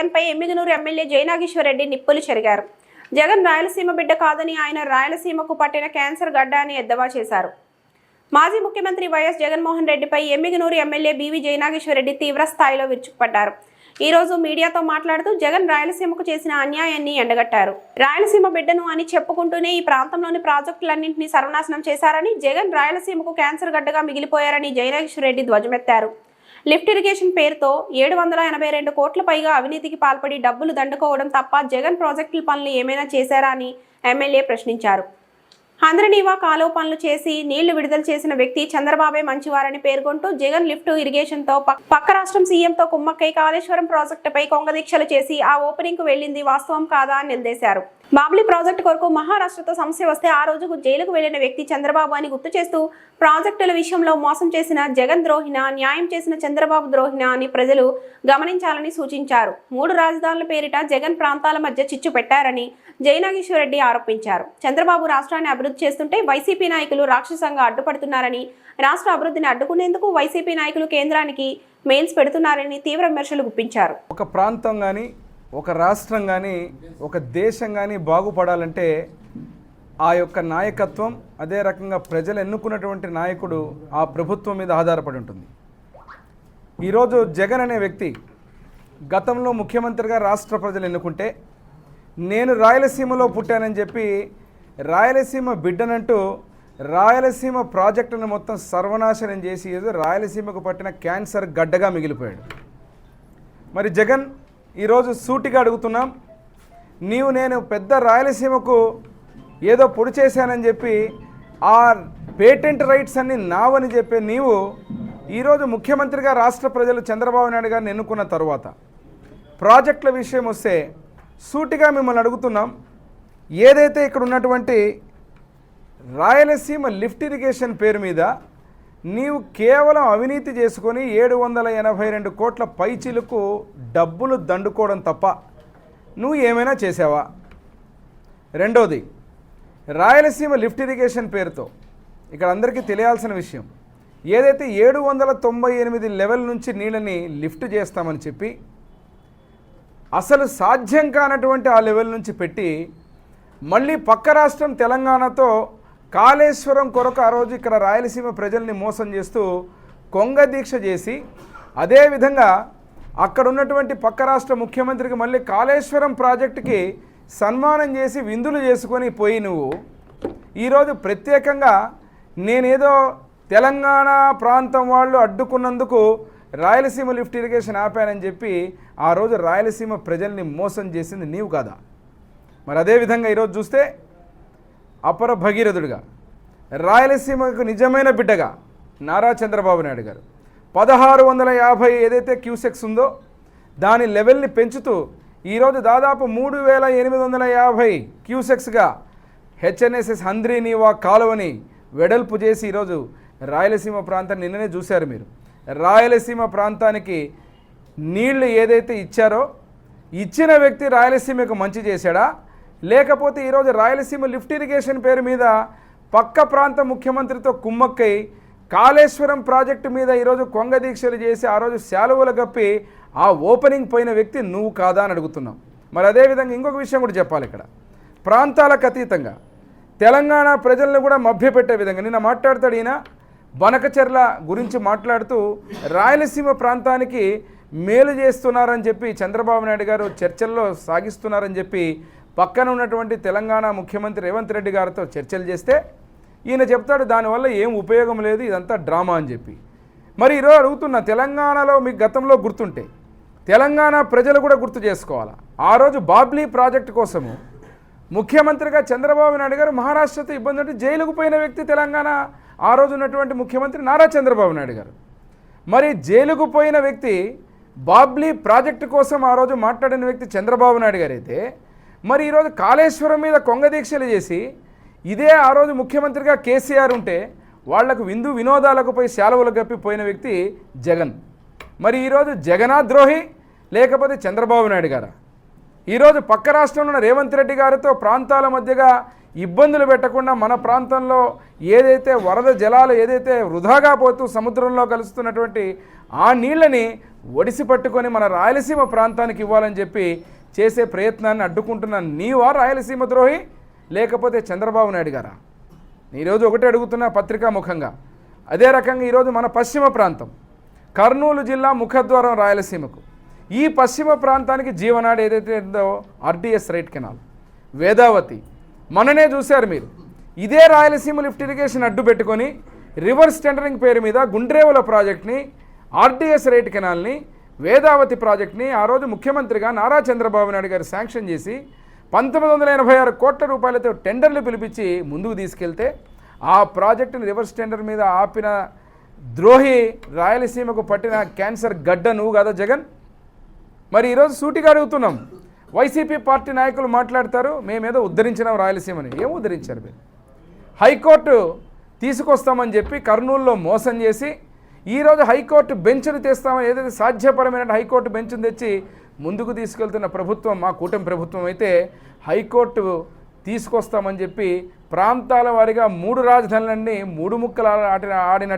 జగన్పై ఎమ్మిగనూరు ఎమ్మెల్యే జయనాగేశ్వర రెడ్డి నిప్పులు చెరిగారు. జగన్ రాయలసీమ బిడ్డ కాదని ఆయన రాయలసీమకు పట్టిన క్యాన్సర్ గడ్డ అని ఎద్దవా చేశారు. మాజీ ముఖ్యమంత్రి వైఎస్ జగన్మోహన్ రెడ్డిపై ఎమ్మిగనూరు ఎమ్మెల్యే బీవీ జయనాగేశ్వర రెడ్డి తీవ్ర స్థాయిలో విరుచుకుపడ్డారు. ఈ రోజు మీడియాతో మాట్లాడుతూ జగన్ రాయలసీమకు చేసిన అన్యాయాన్ని ఎండగట్టారు. రాయలసీమ బిడ్డను అని చెప్పుకుంటూనే ఈ ప్రాంతంలోని ప్రాజెక్టులన్నింటినీ సర్వనాశనం చేశారని జగన్ రాయలసీమకు క్యాన్సర్ గడ్డగా మిగిలిపోయారని జయనాగేశ్వర రెడ్డి ధ్వజమెత్తారు. లిఫ్ట్ ఇరిగేషన్ పేరుతో ఏడు వందల ఎనభై రెండు కోట్ల పైగా అవినీతికి పాల్పడి డబ్బులు దండుకోవడం తప్ప జగన్ ప్రాజెక్టుల పనులు ఏమైనా చేశారా అని ఎమ్మెల్యే ప్రశ్నించారు. హంద్రనీవా కాలువ పనులు చేసి నీళ్ళు విడుదల చేసిన వ్యక్తి చంద్రబాబే మంచివారని పేర్కొంటూ జగన్ లిఫ్ట్ ఇరిగేషన్తో పక్క రాష్ట్రం సీఎంతో కుమ్మక్కై కాళేశ్వరం ప్రాజెక్టుపై కొంగదీక్షలు చేసి ఆ ఓపెనింగ్కు వెళ్ళింది వాస్తవం కాదా అని నిలదీశారు. బాబ్లీ ప్రాజెక్టు కొరకు మహారాష్ట్రతో సమస్య వస్తే ఆ రోజుకు జైలుకు వెళ్ళిన వ్యక్తి చంద్రబాబు అని గుర్తు చేస్తూ ప్రాజెక్టుల విషయంలో మోసం చేసిన జగన్ ద్రోహిన న్యాయం చేసిన చంద్రబాబు ద్రోహిన అని ప్రజలు గమనించాలని సూచించారు. మూడు రాజధానుల పేరిట జగన్ ప్రాంతాల మధ్య చిచ్చు పెట్టారని జయనాగేశ్వర రెడ్డి ఆరోపించారు. చంద్రబాబు రాష్ట్రాన్ని అభివృద్ధి చేస్తుంటే వైసీపీ నాయకులు రాక్షసంగా అడ్డుపడుతున్నారని రాష్ట్ర అభివృద్ధిని అడ్డుకునేందుకు వైసీపీ నాయకులు కేంద్రానికి మెయిల్స్ పెడుతున్నారని తీవ్ర విమర్శలు గుప్పించారు. ఒక ప్రాంతం కానీ ఒక రాష్ట్రం కానీ ఒక దేశం కానీ బాగుపడాలంటే ఆ యొక్క నాయకత్వం అదే రకంగా ప్రజలు ఎన్నుకున్నటువంటి నాయకుడు ఆ ప్రభుత్వం మీద ఆధారపడి ఉంటుంది. ఈరోజు జగన్ అనే వ్యక్తి గతంలో ముఖ్యమంత్రిగా రాష్ట్ర ప్రజలు ఎన్నుకుంటే నేను రాయలసీమలో పుట్టానని చెప్పి రాయలసీమ బిడ్డనంటూ రాయలసీమ ప్రాజెక్టును మొత్తం సర్వనాశనం చేసి ఏదో రాయలసీమకు పట్టిన క్యాన్సర్ గడ్డగా మిగిలిపోయాడు. మరి జగన్ ఈరోజు సూటిగా అడుగుతున్నాం నీవు నేను పెద్ద రాయలసీమకు ఏదో పొడి చేశానని చెప్పి ఆ పేటెంట్ రైట్స్ అన్ని నావని చెప్పే నీవు ఈరోజు ముఖ్యమంత్రిగా రాష్ట్ర ప్రజలు చంద్రబాబు నాయుడు గారిని ఎన్నుకున్న తర్వాత. ప్రాజెక్టుల విషయం వస్తే సూటిగా మిమ్మల్ని అడుగుతున్నాం ఏదైతే ఇక్కడ ఉన్నటువంటి రాయలసీమ లిఫ్ట్ ఇరిగేషన్ పేరు మీద నీవు కేవలం అవినీతి చేసుకొని ఏడు వందల ఎనభై రెండు కోట్ల పైచిలకు డబ్బులు దండుకోవడం తప్ప నువ్వు ఏమైనా చేసావా? రెండోది రాయలసీమ లిఫ్ట్ ఇరిగేషన్ పేరుతో ఇక్కడ అందరికీ తెలియాల్సిన విషయం ఏదైతే ఏడు వందల తొంభై ఎనిమిది లెవెల్ నుంచి నీళ్ళని లిఫ్ట్ చేస్తామని చెప్పి అసలు సాధ్యం కానటువంటి ఆ లెవెల్ నుంచి పెట్టి మళ్ళీ పక్క రాష్ట్రం తెలంగాణతో కాళేశ్వరం కొరకు ఆ రోజు ఇక్కడ రాయలసీమ ప్రజల్ని మోసం చేస్తూ కొంగ దీక్ష చేసి అదేవిధంగా అక్కడ ఉన్నటువంటి పక్క రాష్ట్ర ముఖ్యమంత్రికి మళ్ళీ కాళేశ్వరం ప్రాజెక్టుకి సన్మానం చేసి విందులు చేసుకొని పోయి నువ్వు. ఈరోజు ప్రత్యేకంగా నేనేదో తెలంగాణ ప్రాంతం వాళ్ళు అడ్డుకున్నందుకు రాయలసీమ లిఫ్ట్ ఇరిగేషన్ ఆపానని చెప్పి ఆ రోజు రాయలసీమ ప్రజల్ని మోసం చేసింది నీవు కాదా? మరి అదేవిధంగా ఈరోజు చూస్తే అపర భగీరథుడిగా రాయలసీమకు నిజమైన బిడ్డగా నారా చంద్రబాబు నాయుడు గారు. పదహారు వందల యాభై ఏదైతే క్యూసెక్స్ ఉందో దాని లెవెల్ని పెంచుతూ ఈరోజు దాదాపు మూడు వేల ఎనిమిది వందల యాభై క్యూసెక్స్గా హెచ్ఎన్ఎస్ఎస్ హంద్రీనీవా కాలువని వెడల్పు చేసి ఈరోజు రాయలసీమ ప్రాంతాన్ని నిన్ననే చూశారు మీరు. రాయలసీమ ప్రాంతానికి నీళ్ళు ఏదైతే ఇచ్చారో ఇచ్చిన వ్యక్తి రాయలసీమకు మంచి చేశాడా? లేకపోతే ఈరోజు రాయలసీమ లిఫ్ట్ ఇరిగేషన్ పేరు మీద పక్క ప్రాంత ముఖ్యమంత్రితో కుమ్మక్కై కాళేశ్వరం ప్రాజెక్టు మీద ఈరోజు కొంగ దీక్షలు చేసి ఆ రోజు శాలువలు కప్పి ఆ ఓపెనింగ్ పోయిన వ్యక్తి నువ్వు కాదా అని అడుగుతున్నాం. మరి అదేవిధంగా ఇంకొక విషయం కూడా చెప్పాలి ఇక్కడ. ప్రాంతాలకు అతీతంగా తెలంగాణ ప్రజలను కూడా మభ్యపెట్టే విధంగా నిన్న మాట్లాడతాడు ఈయన. బనకచెర్ల గురించి మాట్లాడుతూ రాయలసీమ ప్రాంతానికి మేలు చేస్తున్నారని చెప్పి చంద్రబాబు నాయుడు గారు చర్చల్లో సాగిస్తున్నారని చెప్పి పక్కన ఉన్నటువంటి తెలంగాణ ముఖ్యమంత్రి రేవంత్ రెడ్డి గారితో చర్చలు చేస్తే ఈయన చెప్తాడు దానివల్ల ఏం ఉపయోగం లేదు ఇదంతా డ్రామా అని చెప్పి. మరి ఈరోజు అడుగుతున్న తెలంగాణలో మీకు గతంలో గుర్తుంటే తెలంగాణ ప్రజలు కూడా గుర్తు చేసుకోవాలా? ఆ రోజు బాబ్లీ ప్రాజెక్టు కోసము ముఖ్యమంత్రిగా చంద్రబాబు నాయుడు గారు మహారాష్ట్రతో ఇబ్బంది ఉంటే జైలుకు పోయిన వ్యక్తి తెలంగాణ ఆ రోజు ఉన్నటువంటి ముఖ్యమంత్రి నారా చంద్రబాబు నాయుడు గారు. మరి జైలుకు పోయిన వ్యక్తి బాబ్లీ ప్రాజెక్టు కోసం ఆ రోజు మాట్లాడిన వ్యక్తి చంద్రబాబు నాయుడు గారు అయితే మరి ఈరోజు కాళేశ్వరం మీద కొంగ దీక్షలు చేసి ఇదే ఆ రోజు ముఖ్యమంత్రిగా కేసీఆర్ ఉంటే వాళ్ళకు విందు వినోదాలకు పోయి సెలవులు గప్పి పోయిన వ్యక్తి జగన్. మరి ఈరోజు జగనాద్రోహి లేకపోతే చంద్రబాబు నాయుడు గారా? ఈరోజు పక్క రాష్ట్రంలో ఉన్న రేవంత్ రెడ్డి గారితో ప్రాంతాల మధ్యగా ఇబ్బందులు పెట్టకుండా మన ప్రాంతంలో ఏదైతే వరద జలాలు ఏదైతే వృధాగా పోతూ సముద్రంలో కలుస్తున్నటువంటి ఆ నీళ్ళని ఒడిసి పట్టుకొని మన రాయలసీమ ప్రాంతానికి ఇవ్వాలని చెప్పి చేసే ప్రయత్నాన్ని అడ్డుకుంటున్న నీవా రాయలసీమ ద్రోహి? లేకపోతే చంద్రబాబు నాయుడు గారా? ఈరోజు ఒకటే అడుగుతున్నా పత్రికా ముఖంగా. అదే రకంగా ఈరోజు మన పశ్చిమ ప్రాంతం కర్నూలు జిల్లా ముఖద్వారం రాయలసీమకు. ఈ పశ్చిమ ప్రాంతానికి జీవనాడు ఏదైతే ఉందో ఆర్డిఎస్ రైట్ కెనాల్. వేదావతి మననే చూశారు మీరు. ఇదే రాయలసీమ లిఫ్ట్ ఇరిగేషన్ అడ్డు పెట్టుకొని రివర్స్ టెండరింగ్ పేరు మీద గుండ్రేవుల ప్రాజెక్ట్ని ఆర్డిఎస్ రైట్ కెనాల్ని వేదావతి ప్రాజెక్ట్ని ఆ రోజు ముఖ్యమంత్రిగా నారా చంద్రబాబు నాయుడు గారు శాంక్షన్ చేసి పంతొమ్మిది వందల ఎనభై ఆరు కోట్ల రూపాయలతో టెండర్లు పిలిపించి ముందుకు తీసుకెళ్తే ఆ ప్రాజెక్టుని రివర్స్ టెండర్ మీద ఆపిన ద్రోహి రాయలసీమకు పట్టిన క్యాన్సర్ గడ్డ నువ్వు కదా జగన్? మరి ఈరోజు సూటిగా అడుగుతున్నాం. వైసీపీ పార్టీ నాయకులు మాట్లాడతారు మేమేదో ఉద్ధరించినాం రాయలసీమని. ఏం ఉద్ధరించారు మీరు? హైకోర్టు తీసుకొస్తామని చెప్పి కర్నూలులో మోసం చేసి ఈరోజు హైకోర్టు బెంచ్ను తెస్తామని ఏదైతే సాధ్యపరమైన హైకోర్టు బెంచ్ను తెచ్చి ముందుకు తీసుకెళ్తున్న ప్రభుత్వం మా కూటమి ప్రభుత్వం అయితే హైకోర్టు తీసుకొస్తామని చెప్పి ప్రాంతాల వారీగా మూడు రాజధానులన్నీ మూడు ముక్కలు ఆడిన ఆడినట్టు